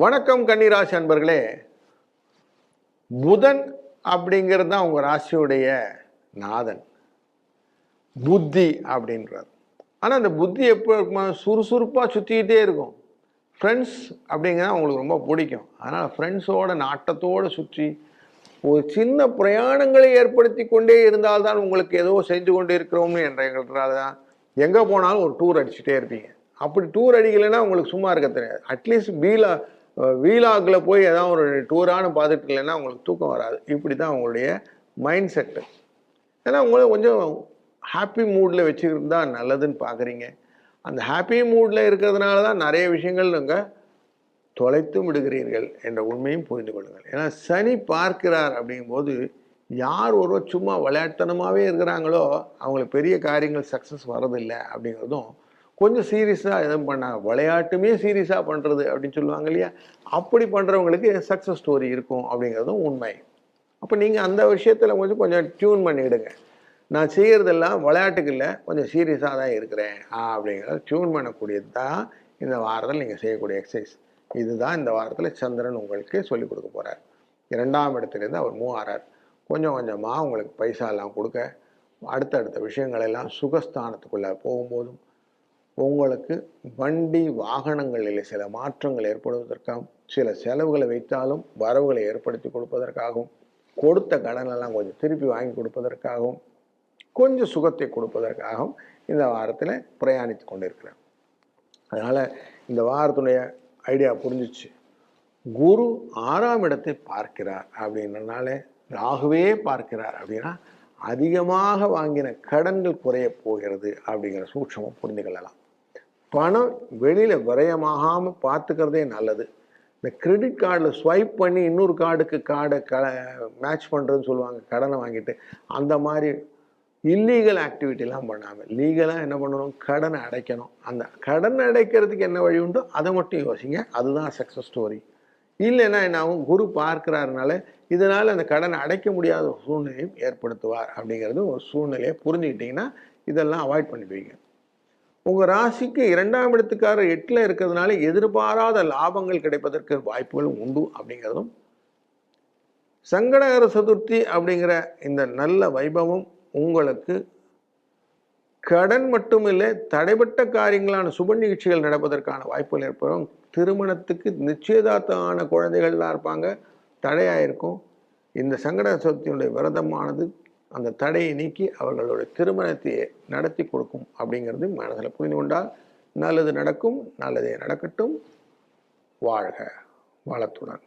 வணக்கம் கன்னிராசி அன்பர்களே. புதன் அப்படிங்கிறது தான் உங்கள் ராசியுடைய நாதன். புத்தி அப்படின்றார். ஆனால் அந்த புத்தி எப்போ இருக்குமா? சுறுசுறுப்பாக சுற்றிக்கிட்டே இருக்கும். ஃப்ரெண்ட்ஸ் அப்படிங்கிறது உங்களுக்கு ரொம்ப பிடிக்கும். அதனால் ஃப்ரெண்ட்ஸோட நாட்டத்தோடு சுற்றி ஒரு சின்ன பிரயாணங்களை ஏற்படுத்தி கொண்டே இருந்தால்தான் உங்களுக்கு ஏதோ செஞ்சு கொண்டே இருக்கிறோம்னு என்ற எங்கள்கிட்ட தான். எங்கே போனாலும் ஒரு டூர் அடிச்சுட்டே இருப்பீங்க. அப்படி டூர் அடிக்கலைன்னா உங்களுக்கு சும்மா இருக்க தெரியாது. அட்லீஸ்ட் பீலா வீலாக்கில் போய் ஏதாவது ஒரு டூரானு பார்த்துட்டு இல்லைன்னா உங்களுக்கு தூக்கம் வராது. இப்படி தான் உங்களுடைய மைண்ட் செட்டு ஏன்னா உங்களை கொஞ்சம் ஹாப்பி மூடில் வச்சுருந்தா நல்லதுன்னு பார்க்குறீங்க. அந்த ஹாப்பி மூடில் இருக்கிறதுனால தான் நிறைய விஷயங்கள் நீங்கள் தொலைத்தும் விடுகிறீர்கள் என்ற உண்மையும் புரிந்து கொள்ளுங்கள். ஏன்னா சனி பார்க்கிறார் அப்படிங்கும்போது யார் ஒருவர் சும்மா விளையாட்டுத்தனமாகவே இருக்கிறாங்களோ அவங்களுக்கு பெரிய காரியங்கள் சக்ஸஸ் வரதில்லை அப்படிங்கிறதும் கொஞ்சம் சீரியஸாக எதுவும் பண்ணாங்க விளையாட்டுமே சீரியஸாக பண்ணுறது அப்படின்னு சொல்லுவாங்க இல்லையா? அப்படி பண்ணுறவங்களுக்கு சக்ஸஸ் ஸ்டோரி இருக்கும் அப்படிங்கிறதும் உண்மை. அப்போ நீங்கள் அந்த விஷயத்தில் கொஞ்சம் கொஞ்சம் டியூன் பண்ணிவிடுங்க நான் செய்கிறதெல்லாம் விளையாட்டுக்கு இல்லை கொஞ்சம் சீரியஸாக தான் இருக்கிறேன். அப்படிங்கிறத டியூன் பண்ணக்கூடியது தான் இந்த வாரத்தில் நீங்கள் செய்யக்கூடிய எக்ஸசைஸ் இதுதான் இந்த வாரத்தில் சந்திரன் உங்களுக்கு சொல்லிக் கொடுக்க போகிறார் இரண்டாம் இடத்துலேருந்து அவர் மூவாரார் கொஞ்சம் கொஞ்சமாக உங்களுக்கு பைசாலாம் கொடுக்க அடுத்தடுத்த விஷயங்களெல்லாம் சுகஸ்தானத்துக்குள்ளே போகும்போதும் உங்களுக்கு வண்டி வாகனங்களில் சில மாற்றங்கள் ஏற்படுவதற்காகவும் சில செலவுகளை வைத்தாலும் வரவுகளை ஏற்படுத்தி கொடுப்பதற்காகவும் கொடுத்த கடனெல்லாம் கொஞ்சம் திருப்பி வாங்கி கொடுப்பதற்காகவும் கொஞ்சம் சுகத்தை கொடுப்பதற்காகவும் இந்த வாரத்தில் பிரயாணித்து கொண்டிருக்கிறேன் அதனால் இந்த வாரத்துடைய ஐடியா புரிஞ்சிச்சு. குரு ஆறாம் இடத்தை பார்க்கிறார் அப்படின்றனால ராகுவே பார்க்கிறார் அப்படின்னா அதிகமாக வாங்கின கடன்கள் குறைய போகிறது அப்படிங்கிற சூட்சமும் புரிந்து கொள்ளலாம். பணம் வெளியில் விரயமாகாமல் பார்த்துக்கிறதே நல்லது. இந்த கிரெடிட் கார்டில் ஸ்வைப் பண்ணி இன்னொரு கார்டுக்கு கார்டை க மேட்ச் பண்ணுறதுன்னு சொல்லுவாங்க கடனை வாங்கிட்டு. அந்த மாதிரி இல்லீகல் ஆக்டிவிட்டிலாம் பண்ணாமல் லீகலாக என்ன பண்ணணும்? கடனை அடைக்கணும். அந்த கடன் அடைக்கிறதுக்கு என்ன வழி உண்டோ அதை மட்டும் யோசிங்க. அதுதான் சக்ஸஸ் ஸ்டோரி இல்லைன்னா என்ன ஆகும்? குரு பார்க்கிறாருனால இதனால் அந்த கடனை அடைக்க முடியாத ஒரு சூழ்நிலையும் ஏற்படுத்துவார் அப்படிங்கிறது ஒரு சூழ்நிலையை புரிஞ்சுக்கிட்டிங்கன்னா இதெல்லாம் அவாய்ட் பண்ணிடுவீங்க. உங்கள் ராசிக்கு இரண்டாம் இடத்துக்காரர் எட்டில் இருக்கிறதுனால எதிர்பாராத லாபங்கள் கிடைப்பதற்கு வாய்ப்புகளும் உண்டு அப்படிங்கிறதும் சங்கடகர சதுர்த்தி அப்படிங்கிற இந்த நல்ல வைபவம் உங்களுக்கு கடன் மட்டுமில்லை தடைப்பட்ட காரியங்களான சுப நிகழ்ச்சிகள் நடப்பதற்கான வாய்ப்புகள் ஏற்படும். திருமணத்துக்கு நிச்சயதார்த்தமான குழந்தைகள்லாம் இருப்பாங்க தடையாக இருக்கும் இந்த சங்கட சதுர்த்தியுடைய விரதமானது அந்த தடையை நீக்கி அவர்களுடைய திருமணத்தை நடத்தி கொடுக்கும் அப்படிங்கிறது மனதில் புரிந்து கொண்டால் நல்லது நடக்கும் நல்லதே நடக்கட்டும். வாழ்க வளத்துடன்.